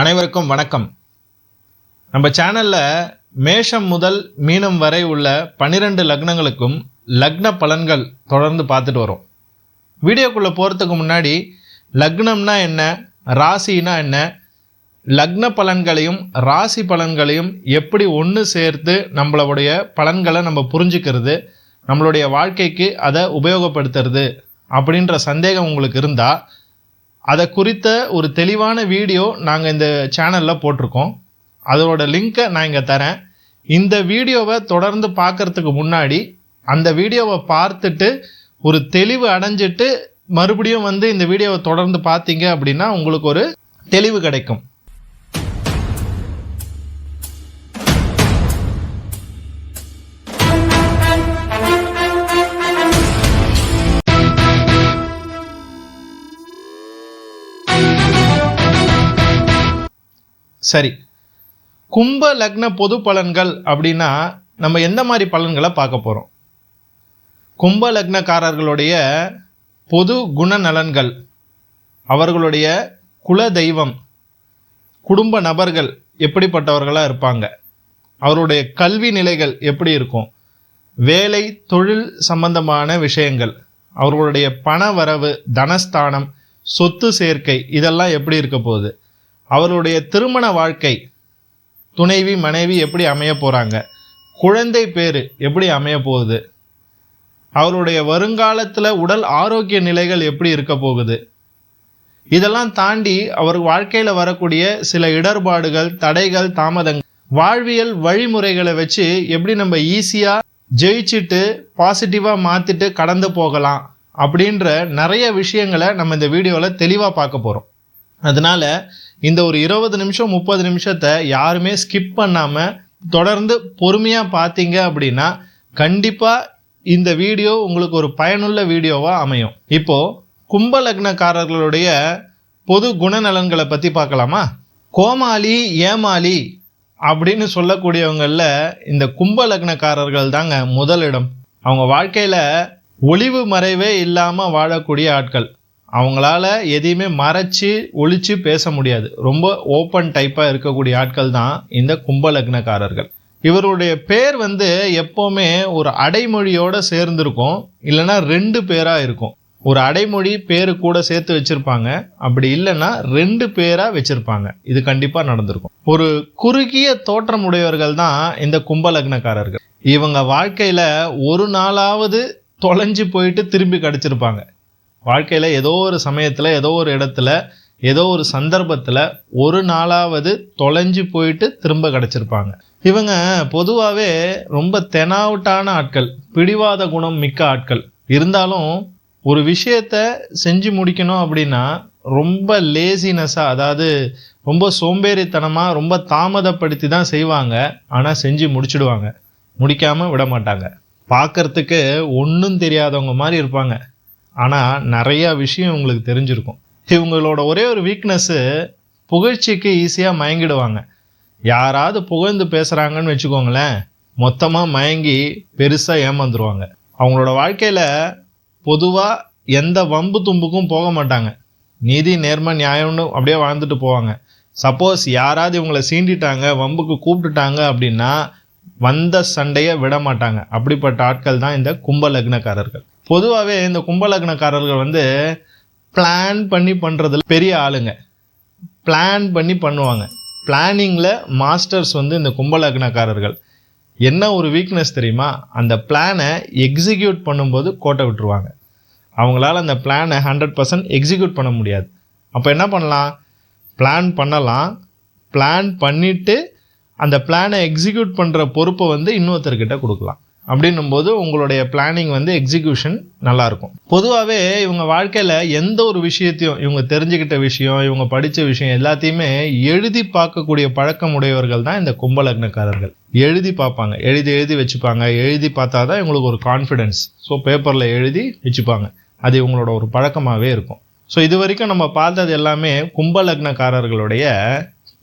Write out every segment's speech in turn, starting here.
அனைவருக்கும் வணக்கம். நம்ம சேனல்ல மேஷம் முதல் மீனம் வரை உள்ள பன்னிரெண்டு லக்னங்களுக்கும் லக்ன பலன்கள் தொடர்ந்து பார்த்துட்டு வரோம். வீடியோக்குள்ளே போகிறதுக்கு முன்னாடி லக்னம்னா என்ன ராசினா என்ன லக்ன பலன்களையும் ராசி பலன்களையும் எப்படி ஒன்று சேர்த்து நம்மளுடைய பலன்களை நம்ம புரிஞ்சுக்கிறது நம்மளுடைய வாழ்க்கைக்கு அதை உபயோகப்படுத்துறது அப்படின்ற சந்தேகம் உங்களுக்கு இருந்தால் அதை குறித்த ஒரு தெளிவான வீடியோ நாங்கள் இந்த சேனலில் போட்டிருக்கோம். அதோட லிங்க்கை நான் இங்கே தரேன். இந்த வீடியோவை தொடர்ந்து பார்க்கறதுக்கு முன்னாடி அந்த வீடியோவை பார்த்துட்டு ஒரு தெளிவு அடைஞ்சிட்டு மறுபடியும் வந்து இந்த வீடியோவை தொடர்ந்து பார்த்தீங்க அப்படின்னா உங்களுக்கு ஒரு தெளிவு கிடைக்கும். சரி. கும்ப லக்ன பொது பலன்கள் அப்படின்னா நம்ம எந்த மாதிரி பலன்களை பார்க்க போகிறோம் கும்ப லக்னக்காரர்களுடைய பொது குணநலன்கள் அவர்களுடைய குல தெய்வம் குடும்ப நபர்கள் எப்படிப்பட்டவர்களாக இருப்பாங்க? அவருடைய கல்வி நிலைகள் எப்படி இருக்கும்? வேலை தொழில் சம்பந்தமான விஷயங்கள் அவர்களுடைய பண வரவு தனஸ்தானம் சொத்து சேர்க்கை இதெல்லாம் எப்படி இருக்க போகுது? அவருடைய திருமண வாழ்க்கை துணைவி மனைவி எப்படி அமைய போகிறாங்க குழந்தை பேர் எப்படி அமைய போகுது? அவருடைய வருங்காலத்தில் உடல் ஆரோக்கிய நிலைகள் எப்படி இருக்க போகுது? இதெல்லாம் தாண்டி அவர் வாழ்க்கையில் வரக்கூடிய சில இடர்பாடுகள் தடைகள் தாமதங்கள் வாழ்வியல் வழிமுறைகளை வச்சு எப்படி நம்ம ஈஸியாக ஜெயிச்சுட்டு பாசிட்டிவாக மாற்றிட்டு கடந்து போகலாம் அப்படின்ற நிறைய விஷயங்களை நம்ம இந்த வீடியோவில் தெளிவாக பார்க்க போகிறோம் அதனால இந்த ஒரு இருபது நிமிஷம் முப்பது நிமிஷத்தை யாருமே ஸ்கிப் பண்ணாமல் தொடர்ந்து பொறுமையாக பார்த்தீங்க அப்படின்னா கண்டிப்பாக இந்த வீடியோ உங்களுக்கு ஒரு பயனுள்ள வீடியோவாக அமையும். இப்போது கும்பலக்னக்காரர்களுடைய பொது குணநலன்களை பற்றி பார்க்கலாமா? கோமாளி ஏமாளி அப்படின்னு சொல்லக்கூடியவங்களில் இந்த கும்பலக்னக்காரர்கள் தாங்க முதலிடம். அவங்க வாழ்க்கையில் ஒளிவு மறைவே இல்லாமல் வாழக்கூடிய ஆட்கள். அவங்களால எதையுமே மறைச்சு ஒழிச்சு பேச முடியாது. ரொம்ப ஓப்பன் டைப்பாக இருக்கக்கூடிய ஆட்கள் தான் இந்த கும்பலக்னக்காரர்கள் இவருடைய பேர் வந்து எப்போவுமே ஒரு அடைமொழியோடு சேர்ந்துருக்கும். இல்லைன்னா ரெண்டு பேராக இருக்கும். ஒரு அடைமொழி பேரு கூட சேர்த்து வச்சிருப்பாங்க. அப்படி இல்லைன்னா ரெண்டு பேரா வச்சிருப்பாங்க. இது கண்டிப்பா நடந்திருக்கும். ஒரு குறுகிய தோற்றம் உடையவர்கள் தான் இந்த கும்பலக்னக்காரர்கள் இவங்க வாழ்க்கையில ஒரு நாளாவது தொலைஞ்சு போயிட்டு திரும்பி கிடைச்சிருப்பாங்க. வாழ்க்கையில் ஏதோ ஒரு சமயத்தில் ஏதோ ஒரு இடத்துல ஏதோ ஒரு சந்தர்ப்பத்தில் ஒரு நாளாவது தொலைஞ்சு போயிட்டு திரும்ப கிடச்சிருப்பாங்க. இவங்க பொதுவாகவே ரொம்ப தெனாவுட்டான ஆட்கள் பிடிவாத குணம் மிக்க ஆட்கள். இருந்தாலும் ஒரு விஷயத்த செஞ்சு முடிக்கணும் அப்படின்னா ரொம்ப லேசினஸ்ஸாக அதாவது ரொம்ப சோம்பேறித்தனமாக ரொம்ப தாமதப்படுத்தி தான் செய்வாங்க. ஆனால் செஞ்சு முடிச்சுடுவாங்க. முடிக்காமல் விட மாட்டாங்க. பார்க்கறதுக்கு ஒன்றும் தெரியாதவங்க மாதிரி இருப்பாங்க. ஆனால் நிறையா விஷயம் உங்களுக்கு தெரிஞ்சிருக்கும். இவங்களோட ஒரே ஒரு வீக்னஸ்ஸு புகழ்ச்சிக்கு ஈஸியாக மயங்கிடுவாங்க. யாராவது புகழ்ந்து பேசுகிறாங்கன்னு வச்சுக்கோங்களேன் மொத்தமாக மயங்கி பெருசாக ஏமாந்துருவாங்க. அவங்களோட வாழ்க்கையில் பொதுவாக எந்த வம்பு தும்புக்கும் போக மாட்டாங்க. நீதி நேர்மை நியாயம்னு அப்படியே வாழ்ந்துட்டு போவாங்க. சப்போஸ் யாராவது இவங்களை சீண்டிட்டாங்க வம்புக்கு கூப்பிட்டுட்டாங்க அப்படின்னா வந்த சண்டையை விட மாட்டாங்க. அப்படிப்பட்ட ஆட்கள் தான் இந்த கும்ப லக்னக்காரர்கள் பொதுவாகவே இந்த கும்பலக்னக்காரர்கள் வந்து பிளான் பண்ணி பண்ணுறதுல பெரிய ஆளுங்க. பிளான் பண்ணி பண்ணுவாங்க. பிளானிங்கில் மாஸ்டர்ஸ் வந்து இந்த கும்பலக்னக்காரர்கள். என்ன ஒரு வீக்னஸ் தெரியுமா? அந்த பிளானை எக்ஸிக்யூட் பண்ணும்போது கோட்டை விட்டுருவாங்க. அவங்களால அந்த பிளானை ஹண்ட்ரட் பர்சன்ட் எக்ஸிக்யூட் பண்ண முடியாது. அப்போ என்ன பண்ணலாம்? பிளான் பண்ணலாம். பிளான் பண்ணிவிட்டு அந்த பிளானை எக்ஸிக்யூட் பண்ணுற பொறுப்பை வந்து இன்னொருத்தர்கிட்ட கொடுக்கலாம். அப்படின்னும் போது உங்களுடைய பிளானிங் வந்து எக்ஸிக்யூஷன் நல்லாயிருக்கும். பொதுவாகவே இவங்க வாழ்க்கையில் எந்த ஒரு விஷயத்தையும் இவங்க தெரிஞ்சுக்கிட்ட விஷயம் இவங்க படித்த விஷயம் எல்லாத்தையுமே எழுதி பார்க்கக்கூடிய பழக்கம் உடையவர்கள் தான் இந்த கும்பலக்னக்காரர்கள். எழுதி பார்ப்பாங்க. எழுதி எழுதி வச்சுப்பாங்க. எழுதி பார்த்தா தான் இவங்களுக்கு ஒரு கான்ஃபிடென்ஸ் ஸோ பேப்பரில் எழுதி வச்சுப்பாங்க. அது இவங்களோட ஒரு பழக்கமாகவே இருக்கும். ஸோ இது வரைக்கும் நம்ம பார்த்தது எல்லாமே கும்பலக்னக்காரர்களுடைய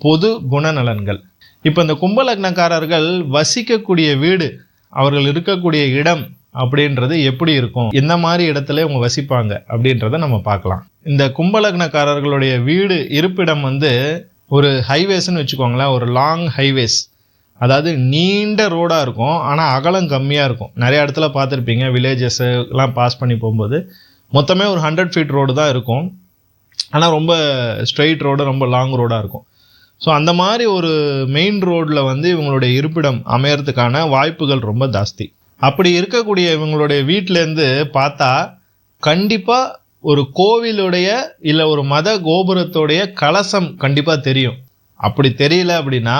பொது குணநலன்கள். இப்போ இந்த கும்பலக்னக்காரர்கள் வசிக்கக்கூடிய வீடு அவர்கள் இருக்கக்கூடிய இடம் அப்படின்றது எப்படி இருக்கும்? எந்த மாதிரி இடத்துல இவங்க வசிப்பாங்க அப்படின்றத நம்ம பார்க்கலாம். இந்த கும்பலக்னக்காரர்களுடைய வீடு இருப்பிடம் வந்து ஒரு ஹைவேஸ்ன்னு வச்சுக்கோங்களேன் ஒரு லாங் ஹைவேஸ் அதாவது நீண்ட ரோடாக இருக்கும் ஆனால் அகலம் கம்மியாக இருக்கும். நிறைய இடத்துல பார்த்துருப்பீங்க வில்லேஜஸ் எல்லாம் பாஸ் பண்ணி போகும்போது. மொத்தமே ஒரு ஹண்ட்ரட் ஃபீட் ரோடு தான் இருக்கும். ஆனால் ரொம்ப ஸ்ட்ரெயிட் ரோடு ரொம்ப லாங் ரோடாக இருக்கும். ஸோ அந்த மாதிரி ஒரு மெயின் ரோட்டில் வந்து இவங்களுடைய இருப்பிடம் அமையறதுக்கான வாய்ப்புகள் ரொம்ப ஜாஸ்தி. அப்படி இருக்கக்கூடிய இவங்களுடைய வீட்டிலேருந்து பார்த்தா கண்டிப்பாக ஒரு கோவிலுடைய இல்லை ஒரு மத கோபுரத்தோடைய கலசம் கண்டிப்பாக தெரியும். அப்படி தெரியல அப்படின்னா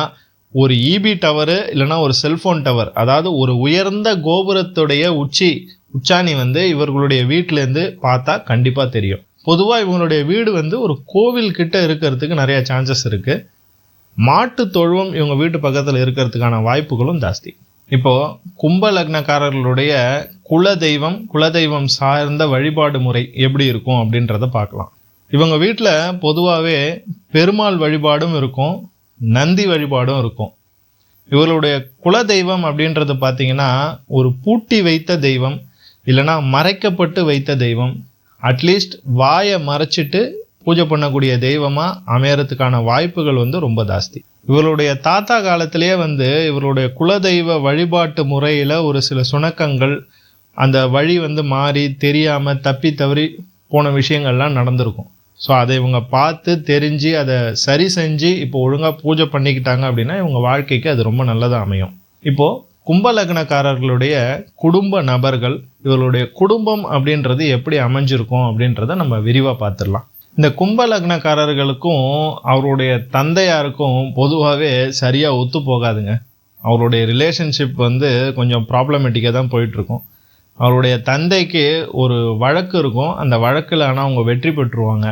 ஒரு இபி டவரு இல்லைன்னா ஒரு செல்ஃபோன் டவர் அதாவது ஒரு உயர்ந்த கோபுரத்துடைய உச்சி உச்சாணி வந்து இவர்களுடைய வீட்டிலேருந்து பார்த்தா கண்டிப்பாக தெரியும். பொதுவாக இவங்களுடைய வீடு வந்து ஒரு கோவில் கிட்ட இருக்கிறதுக்கு நிறைய சான்சஸ் இருக்குது மாட்டு தொழுவம் இவங்க வீட்டு பக்கத்தில் இருக்கிறதுக்கான வாய்ப்புகளும் ஜாஸ்தி. இப்போது கும்ப லக்னக்காரர்களுடைய குல தெய்வம் குலதெய்வம் சார்ந்த வழிபாடு முறை எப்படி இருக்கும் அப்படின்றத பார்க்கலாம். இவங்க வீட்டில் பொதுவாகவே பெருமாள் வழிபாடும் இருக்கும் நந்தி வழிபாடும் இருக்கும். இவர்களுடைய குலதெய்வம் அப்படின்றது பார்த்திங்கன்னா ஒரு பூட்டி வைத்த தெய்வம் இல்லைன்னா மறைக்கப்பட்டு வைத்த தெய்வம் அட்லீஸ்ட் வாயை மறைச்சிட்டு பூஜை பண்ணக்கூடிய தெய்வமாக அமையறதுக்கான வாய்ப்புகள் வந்து ரொம்ப ஜாஸ்தி. இவருடைய தாத்தா காலத்திலேயே வந்து இவருடைய குலதெய்வ வழிபாட்டு முறையில் ஒரு சில சுணக்கங்கள் அந்த வழி வந்து மாறி தெரியாமல் தப்பி தவறி போன விஷயங்கள்லாம் நடந்திருக்கும். ஸோ அதை இவங்க பார்த்து தெரிஞ்சு அதை சரி செஞ்சு இப்போ ஒழுங்காக பூஜை பண்ணிக்கிட்டாங்க அப்படின்னா இவங்க வாழ்க்கைக்கு அது ரொம்ப நல்லதாக அமையும். இப்போது கும்பலக்னக்காரர்களுடைய குடும்ப நபர்கள் இவர்களுடைய குடும்பம் அப்படின்றது எப்படி அமைஞ்சிருக்கும் அப்படின்றத நம்ம விரிவாக பார்த்துடலாம். இந்த கும்ப லக்னக்காரர்களுக்கும் அவருடைய தந்தையாருக்கும் பொதுவாகவே சரியாக ஒத்து போகாதுங்க. அவருடைய ரிலேஷன்ஷிப் வந்து கொஞ்சம் ப்ராப்ளமேட்டிக்காக தான் போயிட்டுருக்கும். அவருடைய தந்தைக்கு ஒரு வழக்கு இருக்கும். அந்த வழக்கில் ஆனால் அவங்க வெற்றி பெற்றுருவாங்க.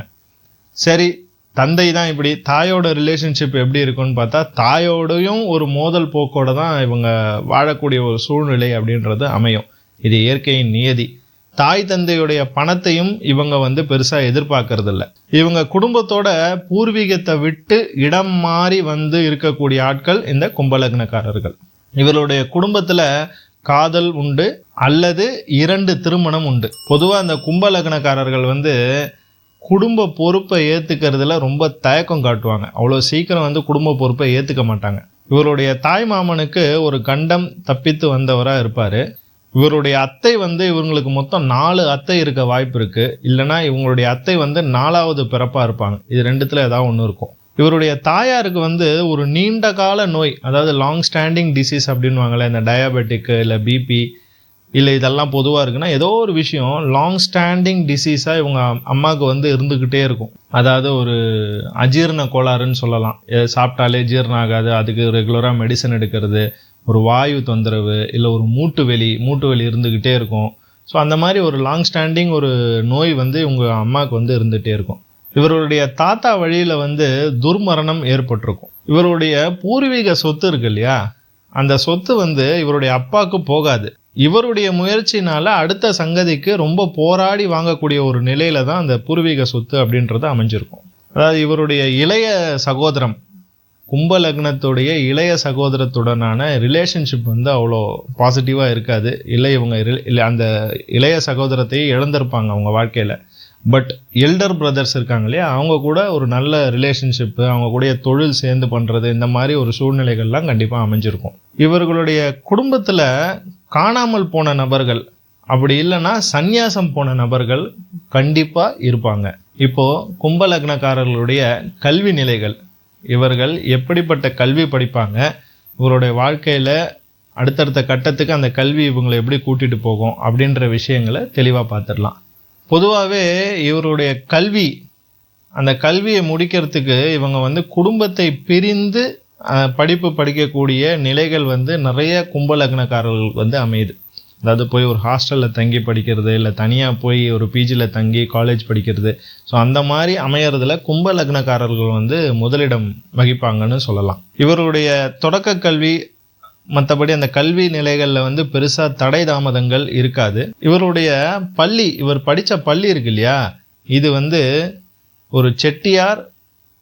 சரி தந்தை தான் இப்படி தாயோட ரிலேஷன்ஷிப் எப்படி இருக்குன்னு பார்த்தா தாயோடையும் ஒரு மோதல் போக்கோட தான் இவங்க வாழக்கூடிய ஒரு சூழ்நிலை அப்படின்றது அமையும். இது இயற்கையின் நியதி. தாய் தந்தையுடைய பணத்தையும் இவங்க வந்து பெருசாக எதிர்பார்க்கறதில்ல. இவங்க குடும்பத்தோட பூர்வீகத்தை விட்டு இடம் மாறி வந்து இருக்கக்கூடிய ஆட்கள் இந்த கும்பலக்னக்காரர்கள். இவருடைய குடும்பத்தில் காதல் உண்டு அல்லது இரண்டு திருமணம் உண்டு. பொதுவாக அந்த கும்பலக்னக்காரர்கள் வந்து குடும்ப பொறுப்பை ஏற்றுக்கிறதுல ரொம்ப தயக்கம் காட்டுவாங்க. அவ்வளோ சீக்கிரம் வந்து குடும்ப பொறுப்பை ஏற்றுக்க மாட்டாங்க. இவருடைய தாய் மாமனுக்கு ஒரு கண்டம் தப்பித்து வந்தவராக இருப்பார். இவருடைய அத்தை வந்து இவங்களுக்கு மொத்தம் நாலு அத்தை இருக்க வாய்ப்பு இருக்குது இல்லைனா இவங்களுடைய அத்தை வந்து நாலாவது பிறப்பாக இருப்பாங்க. இது ரெண்டுத்தில் ஏதாவது ஒன்று இருக்கும். இவருடைய தாயாருக்கு வந்து ஒரு நீண்ட கால நோய் அதாவது லாங் ஸ்டாண்டிங் டிசீஸ் அப்படின்வாங்களே இந்த டயாபெட்டிக்கு இல்லை பிபி இல்லை இதெல்லாம் பொதுவாக இருக்குன்னா ஏதோ ஒரு விஷயம் லாங் ஸ்டாண்டிங் டிசீஸாக இவங்க அம்மாவுக்கு வந்து இருந்துக்கிட்டே இருக்கும். அதாவது ஒரு அஜீரண கோளாறுன்னு சொல்லலாம். சாப்பிட்டாலே ஜீரணம் ஆகாது அதுக்கு ரெகுலராக மெடிசன் எடுக்கிறது ஒரு வாயு தொந்தரவு இல்லை ஒரு மூட்டு வெளி மூட்டு வெளி இருந்துக்கிட்டே இருக்கும். ஸோ அந்த மாதிரி ஒரு லாங் ஸ்டாண்டிங் ஒரு நோய் வந்து இவங்க அம்மாவுக்கு வந்து இருந்துகிட்டே இருக்கும். இவருடைய தாத்தா வழியில் வந்து துர்மரணம் ஏற்பட்டிருக்கும். இவருடைய பூர்வீக சொத்து இருக்கு இல்லையா? அந்த சொத்து வந்து இவருடைய அப்பாவுக்கு போகாது. இவருடைய முயற்சினால அடுத்த சங்கதிக்கு ரொம்ப போராடி வாங்கக்கூடிய ஒரு நிலையில தான் அந்த பூர்வீக சொத்து அப்படின்றது அமைஞ்சிருக்கும். அதாவது இவருடைய இளைய சகோதரம் கும்ப லக்னத்துடைய இளைய சகோதரத்துடனான ரிலேஷன்ஷிப் வந்து அவ்வளோ பாசிட்டிவாக இருக்காது. இல்லை இவங்க இல்லை அந்த இளைய சகோதரத்தையே இழந்திருப்பாங்க அவங்க வாழ்க்கையில். பட் எல்டர் பிரதர்ஸ் இருக்காங்க இல்லையா அவங்க கூட ஒரு நல்ல ரிலேஷன்ஷிப்பு அவங்க கூட தொழில் சேர்ந்து பண்ணுறது இந்த மாதிரி ஒரு சூழ்நிலைகள்லாம் கண்டிப்பாக அமைஞ்சிருக்கும். இவர்களுடைய குடும்பத்தில் காணாமல் போன நபர்கள் அப்படி இல்லைன்னா சந்நியாசம் போன நபர்கள் கண்டிப்பாக இருப்பாங்க. இப்போது கும்பலக்னக்காரர்களுடைய கல்வி நிலைகள் இவர்கள் எப்படிப்பட்ட கல்வி படிப்பாங்க? இவருடைய வாழ்க்கையில் அடுத்தடுத்த கட்டத்துக்கு அந்த கல்வி இவங்களை எப்படி கூட்டிகிட்டு போகும் அப்படின்ற விஷயங்களை தெளிவாக பார்த்துடலாம். பொதுவாகவே இவருடைய கல்வி அந்த கல்வியை முடிக்கிறதுக்கு இவங்க வந்து குடும்பத்தை பிரிந்து படிப்பு படிக்கக்கூடிய நிலைகள் வந்து நிறைய கும்பலக்னக்காரர்கள் வந்து அமையுது. அதாவது போய் ஒரு ஹாஸ்டலில் தங்கி படிக்கிறது இல்லை தனியாக போய் ஒரு பிஜியில் தங்கி காலேஜ் படிக்கிறது. ஸோ அந்த மாதிரி அமையறதுல கும்ப லக்னக்காரர்கள் வந்து முதலிடம் வகிப்பாங்கன்னு சொல்லலாம். இவருடைய தொடக்க கல்வி மற்றபடி அந்த கல்வி நிலைகளில் வந்து பெருசாக தடை தாமதங்கள் இருக்காது. இவருடைய பள்ளி இவர் படித்த பள்ளி இருக்கு இல்லையா? இது வந்து ஒரு செட்டியார்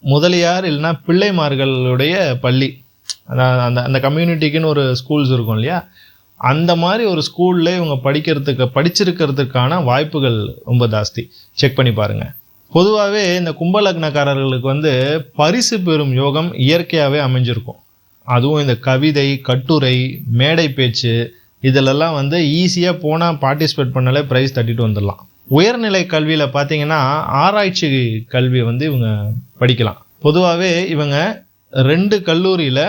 முதலியார் இல்லைன்னா பிள்ளைமார்களுடைய பள்ளி. அந்த அந்த கம்யூனிட்டிக்குன்னு ஒரு ஸ்கூல்ஸ் இருக்கும் இல்லையா? அந்த மாதிரி ஒரு ஸ்கூல்ல இவங்க படிக்கிறதுக்கு படிச்சிருக்கிறதுக்கான வாய்ப்புகள் ரொம்ப ஜாஸ்தி. செக் பண்ணி பாருங்கள் பொதுவாகவே இந்த கும்பலக்னக்காரர்களுக்கு வந்து பரிசு பெறும் யோகம் இயற்கையாகவே அமைஞ்சிருக்கும். அதுவும் இந்த கவிதை கட்டுரை மேடை பேச்சு இதிலெல்லாம் வந்து ஈஸியாக போனால் பார்ட்டிசிபேட் பண்ணாலே ப்ரைஸ் தட்டிட்டு வந்துடலாம். உயர்நிலை கல்வியில் பார்த்தீங்கன்னா ஆராய்ச்சி கல்வி வந்து இவங்க படிக்கலாம். பொதுவாகவே இவங்க ரெண்டு கல்லூரியில்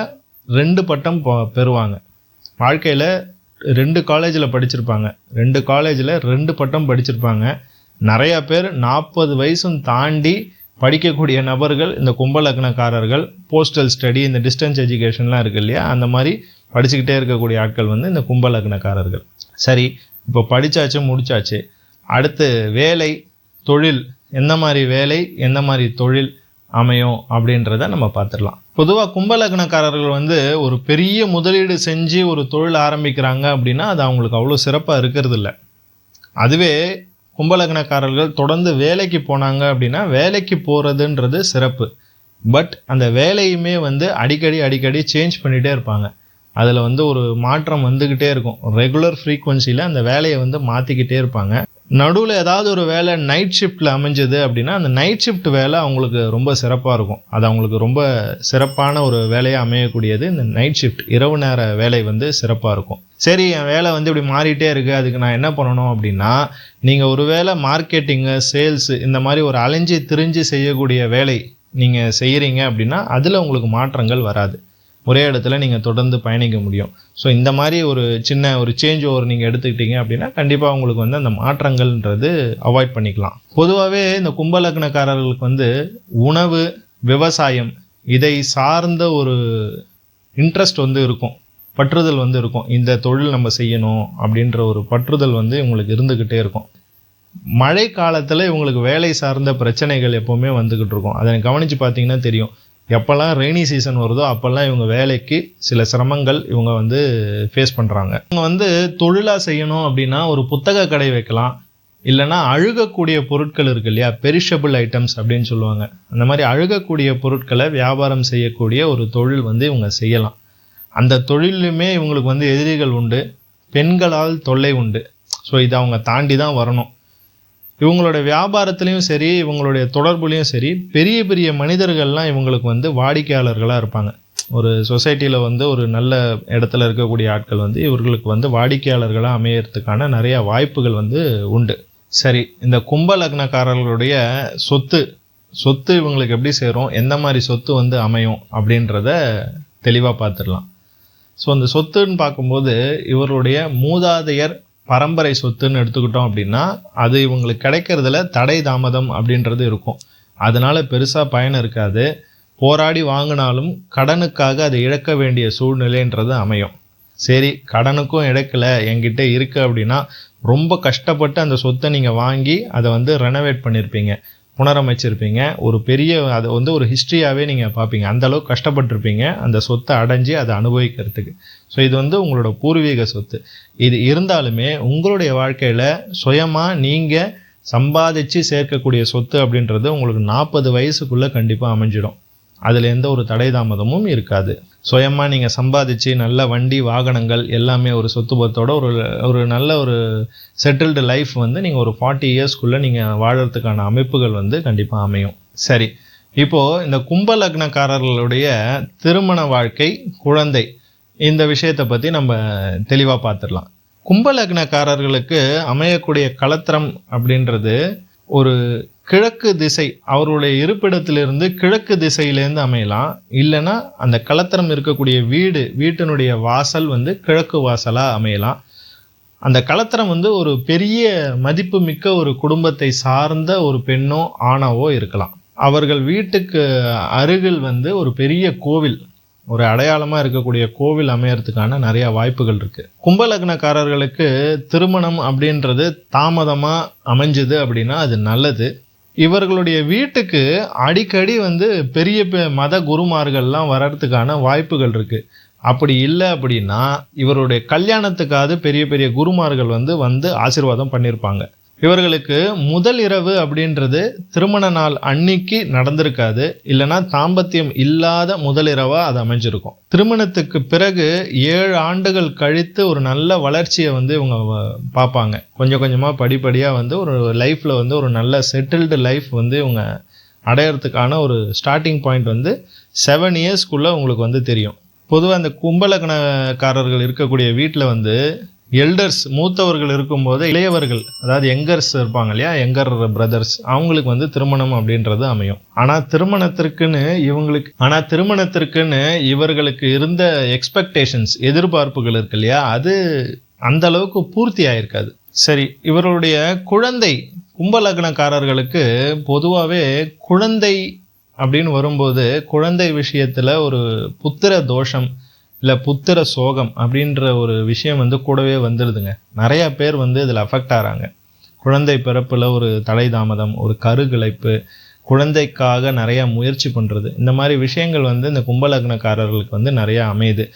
ரெண்டு பட்டம் பெறுவாங்க. வாழ்க்கையில் ரெண்டு காலேஜில் படிச்சிருப்பாங்க. ரெண்டு காலேஜில் ரெண்டு பட்டம் படிச்சிருப்பாங்க. நிறையா பேர் நாற்பது வயசும் தாண்டி படிக்கக்கூடிய நபர்கள் இந்த கும்பலக்னக்காரர்கள் போஸ்டல் ஸ்டடி இந்த டிஸ்டன்ஸ் எஜுகேஷன்லாம் இருக்கு இல்லையா? அந்த மாதிரி படிச்சுக்கிட்டே இருக்கக்கூடிய ஆட்கள் வந்து இந்த கும்பலக்னக்காரர்கள் சரி இப்போ படிச்சாச்சு முடிச்சாச்சு. அடுத்து வேலை தொழில். எந்த மாதிரி வேலை எந்த மாதிரி தொழில் அமையும் அப்படின்றத நம்ம பார்த்துடலாம். பொதுவாக கும்பலக்னக்காரர்கள் வந்து ஒரு பெரிய முதலீடு செஞ்சு ஒரு தொழில் ஆரம்பிக்கிறாங்க அப்படின்னா அது அவங்களுக்கு அவ்வளோ சிறப்பாக இருக்கிறதில்ல. அதுவே கும்பலக்னக்காரர்கள் தொடர்ந்து வேலைக்கு போனாங்க அப்படின்னா வேலைக்கு போகிறதுன்றது சிறப்பு. பட் அந்த வேலையுமே வந்து அடிக்கடி அடிக்கடி சேஞ்ச் பண்ணிகிட்டே இருப்பாங்க. அதில் வந்து ஒரு மாற்றம் வந்துக்கிட்டே இருக்கும். ரெகுலர் ஃப்ரீக்குவன்சியில் அந்த வேலையை வந்து மாற்றிக்கிட்டே இருப்பாங்க. நடுவில் ஏதாவது ஒரு வேலை நைட் ஷிஃப்ட்டில் அமைஞ்சது அப்படின்னா அந்த நைட் ஷிஃப்ட் வேலை அவங்களுக்கு ரொம்ப சிறப்பாக இருக்கும். அது அவங்களுக்கு ரொம்ப சிறப்பான ஒரு வேலையாக அமையக்கூடியது. இந்த நைட் ஷிஃப்ட் இரவு நேர வேலை வந்து சிறப்பாக இருக்கும். சரி என் வேலை வந்து இப்படி மாறிட்டே இருக்குது அதுக்கு நான் என்ன பண்ணணும் அப்படின்னா நீங்கள் ஒரு வேளை மார்க்கெட்டிங்கு சேல்ஸு இந்த மாதிரி ஒரு அலைஞ்சு திரிஞ்சு செய்யக்கூடிய வேலை நீங்கள் செய்கிறீங்க அப்படின்னா அதில் உங்களுக்கு மாற்றங்கள் வராது. ஒரே இடத்துல நீங்கள் தொடர்ந்து பயணிக்க முடியும். ஸோ இந்த மாதிரி ஒரு சின்ன ஒரு சேஞ்ச் ஓவர் நீங்கள் எடுத்துக்கிட்டீங்க அப்படின்னா கண்டிப்பாக உங்களுக்கு வந்து அந்த மாற்றங்கள்ன்றது அவாய்ட் பண்ணிக்கலாம். பொதுவாகவே இந்த கும்பலக்னக்காரர்களுக்கு வந்து உணவு விவசாயம் இதை சார்ந்த ஒரு இன்ட்ரெஸ்ட் வந்து இருக்கும். பற்றுதல் வந்து இருக்கும். இந்த தொழில் நம்ம செய்யணும் அப்படின்ற ஒரு பற்றுதல் வந்து இவங்களுக்கு இருந்துக்கிட்டே இருக்கும். மழை காலத்தில் இவங்களுக்கு வேலை சார்ந்த பிரச்சனைகள் எப்போவுமே வந்துக்கிட்டு இருக்கும். அதை கவனித்து பார்த்தீங்கன்னா தெரியும். எப்போல்லாம் ரெய்னி சீசன் வருதோ அப்போல்லாம் இவங்க வேலைக்கு சில சிரமங்கள் இவங்க வந்து ஃபேஸ் பண்ணுறாங்க இவங்க வந்து தொழிலாக செய்யணும் அப்படின்னா ஒரு புத்தக கடை வைக்கலாம். இல்லைன்னா அழுகக்கூடிய பொருட்கள் இருக்கு இல்லையா? பெரிஷபிள் ஐட்டம்ஸ் அப்படின்னு சொல்லுவாங்க. அந்த மாதிரி அழுகக்கூடிய பொருட்களை வியாபாரம் செய்யக்கூடிய ஒரு தொழில் வந்து இவங்க செய்யலாம். அந்த தொழிலுமே இவங்களுக்கு வந்து எதிரிகள் உண்டு. பெண்களால் தொல்லை உண்டு. ஸோ இதை அவங்க தாண்டி தான் வரணும். இவங்களோட வியாபாரத்துலேயும் சரி இவங்களுடைய தொடர்புலேயும் சரி பெரிய பெரிய மனிதர்கள்லாம் இவங்களுக்கு வந்து வாடிக்கையாளர்களாக இருப்பாங்க. ஒரு சொசைட்டியில் வந்து ஒரு நல்ல இடத்துல இருக்கக்கூடிய ஆட்கள் வந்து இவர்களுக்கு வந்து வாடிக்கையாளர்களாக அமையறதுக்கான நிறையா வாய்ப்புகள் வந்து உண்டு. சரி இந்த கும்ப லக்னக்காரர்களுடைய சொத்து சொத்து இவங்களுக்கு எப்படி சேரும் எந்த மாதிரி சொத்து வந்து அமையும் அப்படின்றத தெளிவாக பார்த்துடலாம். ஸோ அந்த சொத்துன்னு பார்க்கும்போது இவருடைய மூதாதையர் பரம்பரை சொத்துன்னு எடுத்துக்கிட்டோம் அப்படின்னா அது இவங்களுக்கு கிடைக்கிறதுல தடை தாமதம் அப்படின்றது இருக்கும். அதனால் பெருசாக பயன் இருக்காது. போராடி வாங்கினாலும் கடனுக்காக அதை இழக்க வேண்டிய சூழ்நிலைன்றது அமையும். சரி கடனுக்கும் இழக்கலை என்கிட்ட இருக்குது அப்படின்னா ரொம்ப கஷ்டப்பட்டு அந்த சொத்தை நீங்கள் வாங்கி அதை வந்து ரெனோவேட் பண்ணியிருப்பீங்க புனரமைச்சிருப்பீங்க. ஒரு பெரிய அதை வந்து ஒரு ஹிஸ்ட்ரியாகவே நீங்கள் பார்ப்பீங்க அந்தளவுக்கு கஷ்டப்பட்டிருப்பீங்க. அந்த சொத்தை அடைஞ்சு அதை அனுபவிக்கிறதுக்கு. ஸோ இது வந்து உங்களோட பூர்வீக சொத்து. இது இருந்தாலுமே உங்களுடைய வாழ்க்கையில் சுயமாக நீங்கள் சம்பாதிச்சு சேர்க்கக்கூடிய சொத்து அப்படின்றது உங்களுக்கு நாற்பது வயசுக்குள்ளே கண்டிப்பாக அமைஞ்சிடும். அதில் எந்த ஒரு தடை தாமதமும் இருக்காது. சுயமாக நீங்கள் சம்பாதிச்சு நல்ல வண்டி வாகனங்கள் எல்லாமே ஒரு சொத்து பத்தோட ஒரு ஒரு நல்ல ஒரு செட்டில்டு லைஃப் வந்து நீங்கள் ஒரு ஃபார்ட்டி இயர்ஸ்க்குள்ளே நீங்கள் வாழறதுக்கான அமைப்புகள் வந்து கண்டிப்பாக அமையும். சரி. இப்போது இந்த கும்ப லக்னக்காரர்களுடைய திருமண வாழ்க்கை குழந்தை இந்த விஷயத்தை பற்றி நம்ம தெளிவாக பார்த்துடலாம் கும்ப லக்னக்காரர்களுக்கு அமையக்கூடிய கலத்திரம் அப்படின்றது ஒரு கிழக்கு திசை அவருடைய இருப்பிடத்திலிருந்து கிழக்கு திசையிலேருந்து அமையலாம். இல்லைன்னா அந்த கலத்திரம் இருக்கக்கூடிய வீடு வீட்டினுடைய வாசல் வந்து கிழக்கு வாசலாக அமையலாம். அந்த கலத்திரம் வந்து ஒரு பெரிய மதிப்பு மிக்க ஒரு குடும்பத்தை சார்ந்த ஒரு பெண்ணோ ஆணவோ இருக்கலாம். அவர்கள் வீட்டுக்கு அருகில் வந்து ஒரு பெரிய கோவில் ஒரு அடையாளமாக இருக்கக்கூடிய கோவில் அமையறதுக்கான நிறைய வாய்ப்புகள் இருக்குது கும்பலக்னக்காரர்களுக்கு திருமணம் அப்படின்றது தாமதமாக அமைஞ்சுது அப்படின்னா அது நல்லது. இவர்களுடைய வீட்டுக்கு அடிக்கடி வந்து பெரிய பெ- மத குருமார்கள்லாம் வர்றதுக்கான வாய்ப்புகள் இருக்குது அப்படி இல்லை அப்படின்னா இவருடைய கல்யாணத்துக்காவது பெரிய பெரிய குருமார்கள் வந்து வந்து ஆசீர்வாதம் பண்ணியிருப்பாங்க இவர்களுக்கு முதல் இரவு அப்படின்றது திருமண நாள் அன்னைக்கு நடந்திருக்காது. இல்லைன்னா தாம்பத்தியம் இல்லாத முதல் இரவா அது அமைஞ்சிருக்கும். திருமணத்துக்கு பிறகு ஏழு ஆண்டுகள் கழித்து ஒரு நல்ல வளர்ச்சியை வந்து இவங்க பார்ப்பாங்க. கொஞ்சம் கொஞ்சமாக படிப்படியாக வந்து ஒரு லைஃப்பில் வந்து ஒரு நல்ல செட்டில்டு லைஃப் வந்து இவங்க அடையிறதுக்கான ஒரு ஸ்டார்டிங் பாயிண்ட் வந்து செவன் இயர்ஸ்க்குள்ளே உங்களுக்கு வந்து தெரியும். பொதுவாக அந்த கும்பலக்கணக்காரர்கள் இருக்கக்கூடிய வீட்டில் வந்து எல்டர்ஸ் மூத்தவர்கள் இருக்கும்போது இளையவர்கள் அதாவது யங்கர்ஸ் இருப்பாங்க இல்லையா? யங்கர் பிரதர்ஸ் அவங்களுக்கு வந்து திருமணம் அப்படின்றது அமையும். ஆனால் திருமணத்திற்குன்னு இவங்களுக்கு ஆனால் திருமணத்திற்குன்னு இவர்களுக்கு இருந்த எக்ஸ்பெக்டேஷன்ஸ் எதிர்பார்ப்புகள் இருக்கு இல்லையா? அது அந்த அளவுக்கு பூர்த்தி ஆயிருக்காது. சரி இவருடைய குழந்தை கும்பலக்னக்காரர்களுக்கு பொதுவாகவே குழந்தை அப்படின்னு வரும்போது குழந்தை விஷயத்தில் ஒரு புத்திர தோஷம் இல்லை புத்திர சோகம் அப்படின்ற ஒரு விஷயம் வந்து கூடவே வந்துடுதுங்க நிறையா பேர் வந்து இதில் அஃபெக்ட் ஆகிறாங்க குழந்தை பிறப்பில் ஒரு தலை தாமதம் ஒரு கருகிழைப்பு குழந்தைக்காக நிறையா முயற்சி பண்ணுறது இந்த மாதிரி விஷயங்கள் வந்து இந்த கும்பலக்னக்காரர்களுக்கு வந்து நிறையா அமையுது.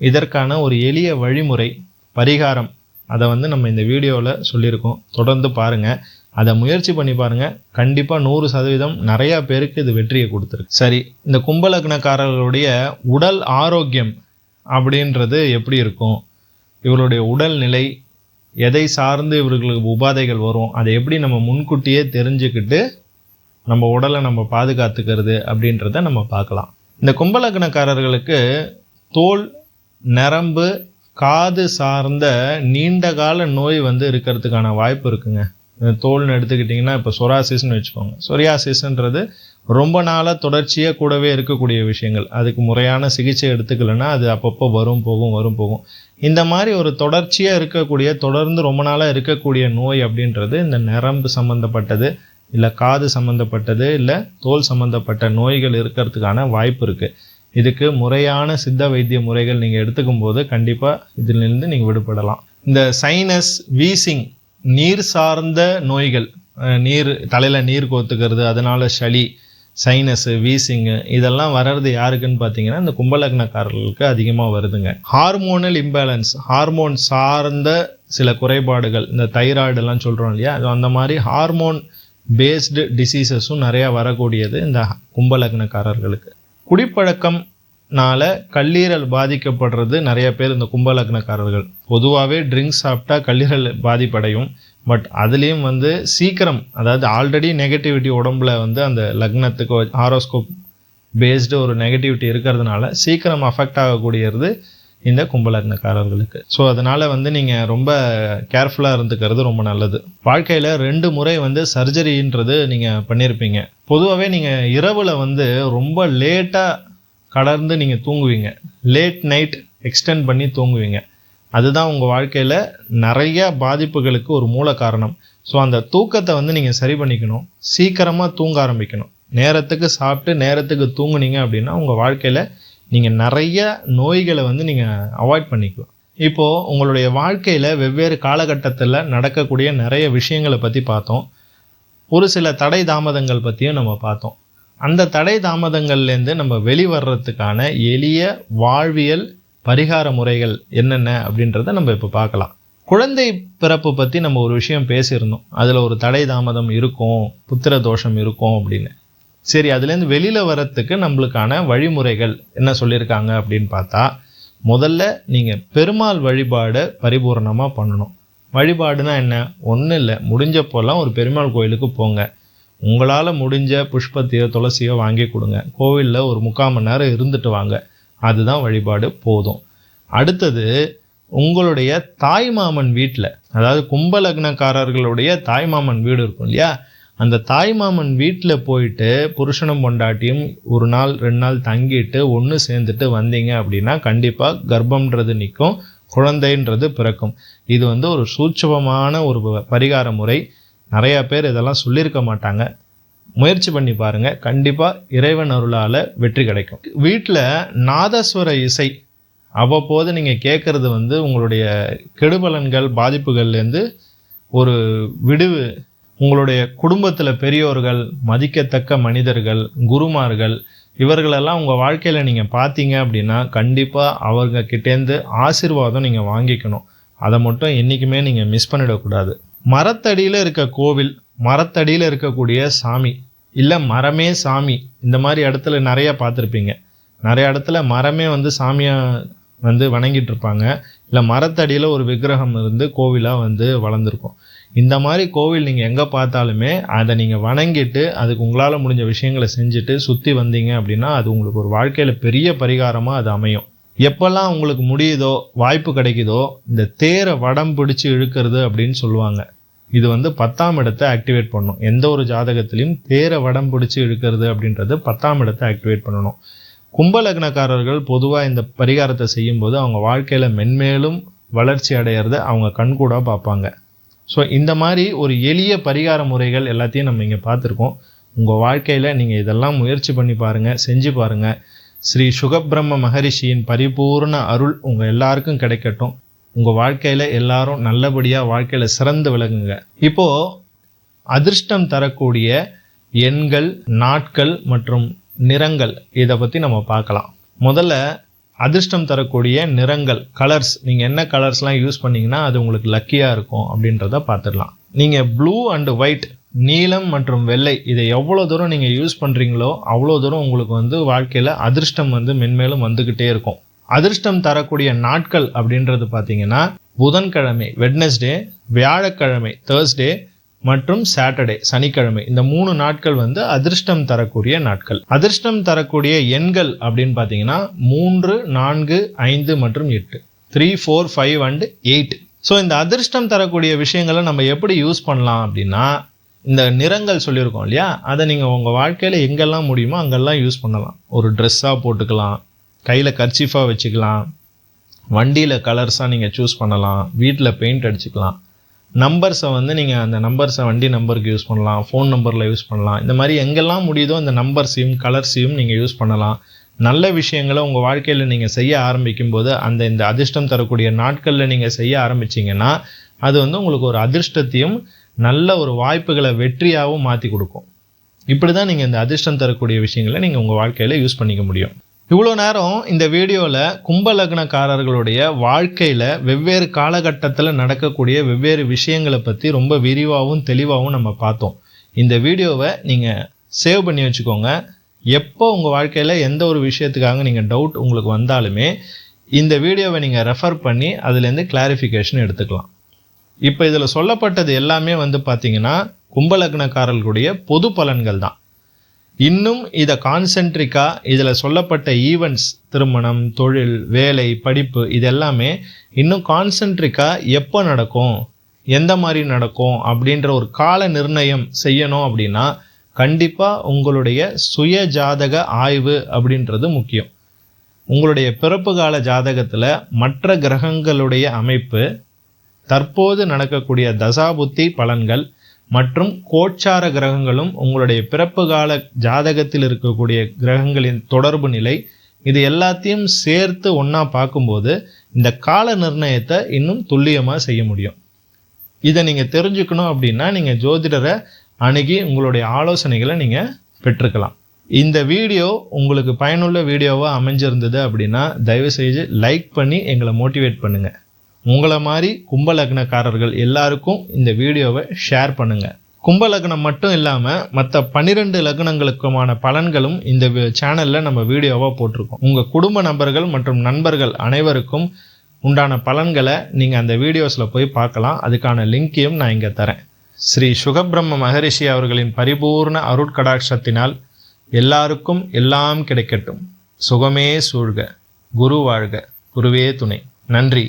இதற்கான ஒரு எளிய வழிமுறை பரிகாரம் அதை வந்து நம்ம இந்த வீடியோவில் சொல்லியிருக்கோம். தொடர்ந்து பாருங்கள் அதை முயற்சி பண்ணி பாருங்கள் கண்டிப்பாக நூறு சதவீதம் நிறையா பேருக்கு இது வெற்றியை கொடுத்துருக்கு. சரி இந்த கும்பலக்னக்காரர்களுடைய உடல் ஆரோக்கியம் அப்படின்றது எப்படி இருக்கும்? இவருடைய உடல்நிலை எதை சார்ந்து இவர்களுக்கு உபாதைகள் வரும் அதை எப்படி நம்ம முன்கூட்டியே தெரிஞ்சுக்கிட்டு நம்ம உடலை நம்ம பாதுகாத்துக்கிறது அப்படின்றத நம்ம பார்க்கலாம். இந்த கும்பலக்னக்காரர்களுக்கு தோல் நரம்பு காது சார்ந்த நீண்ட கால நோய் வந்து இருக்கிறதுக்கான வாய்ப்பு இருக்குங்க. இந்த தோல்னு எடுத்துக்கிட்டிங்கன்னா இப்போ சொராசிஸ்னு வச்சுக்கோங்க. சொரியாசிஸ்ன்றது ரொம்ப நாளாக தொடர்ச்சியாக கூடவே இருக்கக்கூடிய விஷயங்கள். அதுக்கு முறையான சிகிச்சை எடுத்துக்கலைன்னா அது அப்பப்போ வரும் போகும் வரும் போகும். இந்த மாதிரி ஒரு தொடர்ச்சியாக இருக்கக்கூடிய தொடர்ந்து ரொம்ப நாளாக இருக்கக்கூடிய நோய் அப்படின்றது இந்த நரம்பு சம்மந்தப்பட்டது இல்லை காது சம்மந்தப்பட்டது இல்லை தோல் சம்மந்தப்பட்ட நோய்கள் இருக்கிறதுக்கான வாய்ப்பு இருக்குது இதுக்கு முறையான சித்த வைத்திய முறைகள் நீங்கள் எடுத்துக்கும் போது கண்டிப்பாக இதிலிருந்து நீங்கள் விடுபடலாம். இந்த சைனஸ் வீசிங் நீர் சார்ந்த நோய்கள் நீர் தலையில் நீர் கோத்துக்கிறது அதனால் சளி சைனஸு வீசிங்கு இதெல்லாம் வர்றது யாருக்குன்னு பார்த்தீங்கன்னா இந்த கும்பலக்னக்காரர்களுக்கு அதிகமாக வருதுங்க. ஹார்மோனல் இம்பேலன்ஸ் ஹார்மோன் சார்ந்த சில குறைபாடுகள் இந்த தைராய்டெல்லாம் சொல்கிறோம் இல்லையா? அது அந்த மாதிரி ஹார்மோன் பேஸ்டு டிசீசஸும் நிறையா வரக்கூடியது இந்த கும்பலக்னக்காரர்களுக்கு. குடிப்பழக்கம்னால கல்லீரல் பாதிக்கப்படுறது நிறைய பேர் இந்த கும்பலக்னக்காரர்கள். பொதுவாகவே ட்ரிங்க்ஸ் சாப்பிட்டா கல்லீரல் பாதிப்படையும். பட் அதுலேயும் வந்து சீக்கிரம் அதாவது ஆல்ரெடி நெகட்டிவிட்டி உடம்புல வந்து அந்த லக்னத்துக்கு ஆரோஸ்கோப் பேஸ்டு ஒரு நெகட்டிவிட்டி இருக்கிறதுனால சீக்கிரம் அஃபெக்ட் ஆகக்கூடியது இந்த கும்பலக்னக்காரர்களுக்கு. ஸோ அதனால் வந்து நீங்கள் ரொம்ப கேர்ஃபுல்லாக இருந்துக்கிறது ரொம்ப நல்லது. வாழ்க்கையில் ரெண்டு முறை வந்து சர்ஜரின்றது நீங்கள் பண்ணியிருப்பீங்க பொதுவாகவே நீங்கள் இரவில் வந்து ரொம்ப லேட்டாக கடந்து நீங்கள் தூங்குவீங்க. லேட் நைட் எக்ஸ்டெண்ட் பண்ணி தூங்குவீங்க. அதுதான் உங்கள் வாழ்க்கையில் நிறைய பாதிப்புகளுக்கு ஒரு மூல காரணம். ஸோ அந்த தூக்கத்தை வந்து நீங்கள் சரி பண்ணிக்கணும். சீக்கிரமாக தூங்க ஆரம்பிக்கணும். நேரத்துக்கு சாப்பிட்டு நேரத்துக்கு தூங்குனீங்க அப்படின்னா உங்கள் வாழ்க்கையில் நீங்கள் நிறைய நோய்களை வந்து நீங்கள் அவாய்ட் பண்ணிக்கலாம் இப்போது உங்களுடைய வாழ்க்கையில் வெவ்வேறு காலகட்டத்தில் நடக்கக்கூடிய நிறைய விஷயங்களை பற்றி பார்த்தோம். ஒரு சில தடை தாமதங்கள் பற்றியும் நம்ம பார்த்தோம். அந்த தடை தாமதங்கள்லேருந்து நம்ம வெளிவர்றதுக்கான எளிய வாழ்வியல் பரிகார முறைகள் என்னென்ன அப்படின்றத நம்ம இப்போ பார்க்கலாம். குழந்தை பிறப்பு பற்றி நம்ம ஒரு விஷயம் பேசியிருந்தோம். அதில் ஒரு தடை தாமதம் இருக்கும் புத்திர தோஷம் இருக்கும் அப்படின்னு. சரி அதுலேருந்து வெளியில் வரத்துக்கு நம்மளுக்கான வழிமுறைகள் என்ன சொல்லியிருக்காங்க அப்படின்னு பார்த்தா முதல்ல நீங்கள் பெருமாள் வழிபாடை பரிபூரணமாக பண்ணணும். வழிபாடுனா என்ன? ஒன்றும் இல்லை முடிஞ்சப்போல்லாம் ஒரு பெருமாள் கோயிலுக்கு போங்க. உங்களால் முடிஞ்ச புஷ்பத்தையோ துளசியோ வாங்கி கொடுங்க. கோவிலில் ஒரு முக்கால் மணி நேரம் இருந்துட்டு வாங்க. அதுதான் வழிபாடு போதும். அடுத்தது உங்களுடைய தாய்மாமன் வீட்டில் அதாவது கும்பலக்னக்காரர்களுடைய தாய்மாமன் வீடு இருக்கும் இல்லையா? அந்த தாய்மாமன் வீட்டில் போயிட்டு புருஷனும் பொண்டாட்டியும் ஒரு நாள் ரெண்டு நாள் தங்கிட்டு ஒன்று சேர்ந்துட்டு வந்தீங்க அப்படின்னா கண்டிப்பாக கர்ப்பம்ன்றது நிற்கும் குழந்தைன்றது பிறக்கும். இது வந்து ஒரு சூட்சபமான ஒரு பரிகார முறை. நிறையா பேர் இதெல்லாம் சொல்லியிருக்க மாட்டாங்க. முயற்சி பண்ணி பாருங்க. கண்டிப்பாக இறைவன் அருளால் வெற்றி கிடைக்கும். வீட்டில் நாதஸ்வர இசை அவ்வப்போது நீங்கள் கேட்குறது வந்து உங்களுடைய கெடுபலன்கள் பாதிப்புகள்லேருந்து ஒரு விடுவு. உங்களுடைய குடும்பத்தில் பெரியோர்கள் மதிக்கத்தக்க மனிதர்கள் குருமார்கள் இவர்களெல்லாம் உங்கள் வாழ்க்கையில் நீங்கள் பார்த்தீங்க அப்படின்னா கண்டிப்பாக அவங்க கிட்டேருந்து ஆசீர்வாதம் நீங்கள் வாங்கிக்கணும். அதை மட்டும் என்றைக்குமே நீங்கள் மிஸ் பண்ணிடக்கூடாது. மரத்தடியில் இருக்க கோவில் மரத்தடியில் இருக்கக்கூடிய சாமி இல்லை மரமே சாமி. இந்த மாதிரி இடத்துல நிறைய பார்த்துருப்பீங்க. நிறைய இடத்துல மரமே வந்து சாமியை வந்து வணங்கிட்டு இருப்பாங்க இல்லை மரத்தடியில் ஒரு விக்கிரகம் இருந்து கோவிலாக வந்து வளர்ந்துருக்கும். இந்த மாதிரி கோவில் நீங்கள் எங்கே பார்த்தாலுமே அதை நீங்கள் வணங்கிட்டு அதுக்கு உங்களால் முடிஞ்ச விஷயங்களை செஞ்சுட்டு சுற்றி வந்தீங்க அப்படின்னா அது உங்களுக்கு ஒரு வாழ்க்கையில் பெரிய பரிகாரமாக அது அமையும். எப்போல்லாம் உங்களுக்கு முடியுதோ வாய்ப்பு கிடைக்குதோ இந்த தேரை வடம் பிடிச்சி இழுக்கிறது அப்படின்னு சொல்லுவாங்க. இது வந்து பத்தாம் இடத்தை ஆக்டிவேட் பண்ணும். எந்த ஒரு ஜாதகத்திலையும் தேரை வடம் பிடிச்சி இழுக்கிறது அப்படின்றது பத்தாம் இடத்தை ஆக்டிவேட் பண்ணணும். கும்பலக்னக்காரர்கள் பொதுவாக இந்த பரிகாரத்தை செய்யும்போது அவங்க வாழ்க்கையில் மென்மேலும் வளர்ச்சி அடையிறத அவங்க கண்கூடாக பார்ப்பாங்க. ஸோ இந்த மாதிரி ஒரு எளிய பரிகார முறைகள் எல்லாத்தையும் நம்ம இங்கே பார்த்துருக்கோம். உங்கள் வாழ்க்கையில் நீங்கள் இதெல்லாம் முயற்சி பண்ணி பாருங்கள் செஞ்சு பாருங்கள் ஸ்ரீ சுகபிரம்ம மகரிஷியின் பரிபூர்ண அருள் உங்கள் எல்லாருக்கும் கிடைக்கட்டும். உங்கள் வாழ்க்கையில் எல்லாரும் நல்லபடியாக வாழ்க்கையில் சிறந்து விளங்குங்க. இப்போது அதிர்ஷ்டம் தரக்கூடிய எண்கள் நாட்கள் மற்றும் நிறங்கள் இதை பற்றி நம்ம பார்க்கலாம். முதல்ல அதிர்ஷ்டம் தரக்கூடிய நிறங்கள் கலர்ஸ் நீங்கள் என்ன கலர்ஸ்லாம் யூஸ் பண்ணிங்கன்னா அது உங்களுக்கு லக்கியாக இருக்கும் அப்படின்றத பார்த்துடலாம். நீங்கள் ப்ளூ அண்ட் ஒயிட் நீலம் மற்றும் வெள்ளை இதை எவ்வளோ தூரம் நீங்கள் யூஸ் பண்ணுறீங்களோ அவ்வளோ தூரம் உங்களுக்கு வந்து வாழ்க்கையில் அதிர்ஷ்டம் வந்து மென்மேலும் வந்துக்கிட்டே இருக்கும். அதிர்ஷ்டம் தரக்கூடிய நாட்கள் அப்படின்றது பார்த்தீங்கன்னா புதன்கிழமை வெட்னஸ்டே வியாழக்கிழமை தேர்ஸ்டே மற்றும் சாட்டர்டே சனிக்கிழமை. இந்த மூணு நாட்கள் வந்து அதிர்ஷ்டம் தரக்கூடிய நாட்கள். அதிர்ஷ்டம் தரக்கூடிய எண்கள் அப்படின்னு பார்த்தீங்கன்னா மூன்று நான்கு ஐந்து மற்றும் எட்டு. Three four five and eight so இந்த அதிர்ஷ்டம் தரக்கூடிய விஷயங்களை நம்ம எப்படி யூஸ் பண்ணலாம் அப்படின்னா இந்த நிறங்கள் சொல்லியிருக்கோம் இல்லையா? அதை நீங்கள் உங்கள் வாழ்க்கையில் எங்கெல்லாம் முடியுமோ அங்கெல்லாம் யூஸ் பண்ணலாம். ஒரு ட்ரெஸ்ஸாக போட்டுக்கலாம். கையில் கர்ச்சீஃபாக வச்சுக்கலாம். வண்டியில் கலர்ஸாக நீங்கள் சூஸ் பண்ணலாம். வீட்டில் பெயிண்ட் அடிச்சுக்கலாம். நம்பர்ஸை வந்து நீங்கள் அந்த நம்பர்ஸை வண்டி நம்பருக்கு யூஸ் பண்ணலாம். ஃபோன் நம்பரில் யூஸ் பண்ணலாம். இந்த மாதிரி எங்கெல்லாம் முடியுதோ அந்த நம்பர்ஸையும் கலர்ஸையும் நீங்கள் யூஸ் பண்ணலாம். நல்ல விஷயங்களை உங்கள் வாழ்க்கையில் நீங்கள் செய்ய ஆரம்பிக்கும் போது அந்த இந்த அதிர்ஷ்டம் தரக்கூடிய நாட்களில் நீங்கள் செய்ய ஆரம்பிச்சிங்கன்னா அது வந்து உங்களுக்கு ஒரு அதிர்ஷ்டத்தையும் நல்ல ஒரு வாய்ப்புகளை வெற்றியாகவும் மாற்றி கொடுக்கும். இப்படி தான் நீங்கள் இந்த அதிர்ஷ்டம் தரக்கூடிய விஷயங்களை நீங்கள் உங்கள் வாழ்க்கையில் யூஸ் பண்ணிக்க முடியும். இவ்வளோ நேரம் இந்த வீடியோவில் கும்பலக்னக்காரர்களுடைய வாழ்க்கையில் வெவ்வேறு காலகட்டத்தில் நடக்கக்கூடிய வெவ்வேறு விஷயங்களை பற்றி ரொம்ப விரிவாகவும் தெளிவாகவும் நம்ம பார்த்தோம். இந்த வீடியோவை நீங்கள் சேவ் பண்ணி வச்சுக்கோங்க. எப்போ உங்கள் வாழ்க்கையில் எந்த ஒரு விஷயத்துக்காக நீங்கள் டவுட் உங்களுக்கு வந்தாலுமே இந்த வீடியோவை நீங்கள் ரெஃபர் பண்ணி அதுலேருந்து கிளாரிஃபிகேஷன் எடுத்துக்கலாம். இப்போ இதில் சொல்லப்பட்டது எல்லாமே வந்து பார்த்தீங்கன்னா கும்பலக்னக்காரர்களுடைய பொது பலன்கள் தான். இன்னும் இதை கான்சென்ட்ரிக்காக இதில் சொல்லப்பட்ட ஈவெண்ட்ஸ் திருமணம் தொழில் வேலை படிப்பு இது எல்லாமே இன்னும் கான்சென்ட்ரிக்காக எப்போ நடக்கும்? எந்த மாதிரி நடக்கும்? அப்படின்ற ஒரு கால நிர்ணயம் செய்யணும் அப்படின்னா கண்டிப்பாக உங்களுடைய சுய ஜாதக ஆய்வு அப்படின்றது முக்கியம். உங்களுடைய பிறப்பு கால ஜாதகத்தில் மற்ற கிரகங்களுடைய அமைப்பு தற்போது நடக்கக்கூடிய தசாபுத்தி பலன்கள் மற்றும் கோட்சார கிரகங்களும் உங்களுடைய பிறப்பு கால ஜாதகத்தில் இருக்கக்கூடிய கிரகங்களின் தொடர்பு நிலை இது எல்லாத்தையும் சேர்த்து ஒன்றா பார்க்கும்போது இந்த கால நிர்ணயத்தை இன்னும் துல்லியமாக செய்ய முடியும். இதை நீங்கள் தெரிஞ்சுக்கணும் அப்படின்னா நீங்கள் ஜோதிடரை அணுகி உங்களுடைய ஆலோசனைகளை நீங்கள் பெற்றுக்கலாம். இந்த வீடியோ உங்களுக்கு பயனுள்ள வீடியோவாக அமைஞ்சிருந்தது அப்படின்னா தயவுசெய்து லைக் பண்ணி எங்களை மோட்டிவேட் பண்ணுங்கள் உங்களை மாதிரி கும்பலக்னக்காரர்கள் எல்லாருக்கும் இந்த வீடியோவை ஷேர் பண்ணுங்கள் கும்பலக்னம் மட்டும் இல்லாமல் மற்ற பன்னிரெண்டு லக்னங்களுக்குமான பலன்களும் இந்த சேனலில் நம்ம வீடியோவாக போட்டிருக்கோம். உங்கள் குடும்ப நபர்கள் மற்றும் நண்பர்கள் அனைவருக்கும் உண்டான பலன்களை நீங்கள் அந்த வீடியோஸில் போய் பார்க்கலாம். அதுக்கான லிங்கையும் நான் இங்கே தரேன். ஸ்ரீ சுகபிரம்ம மகரிஷி அவர்களின் பரிபூர்ண அருட்கடாட்சத்தினால் எல்லாருக்கும் எல்லாம் கிடைக்கட்டும். சுகமே சூழ்க. குரு வாழ்க. குருவே துணை. நன்றி.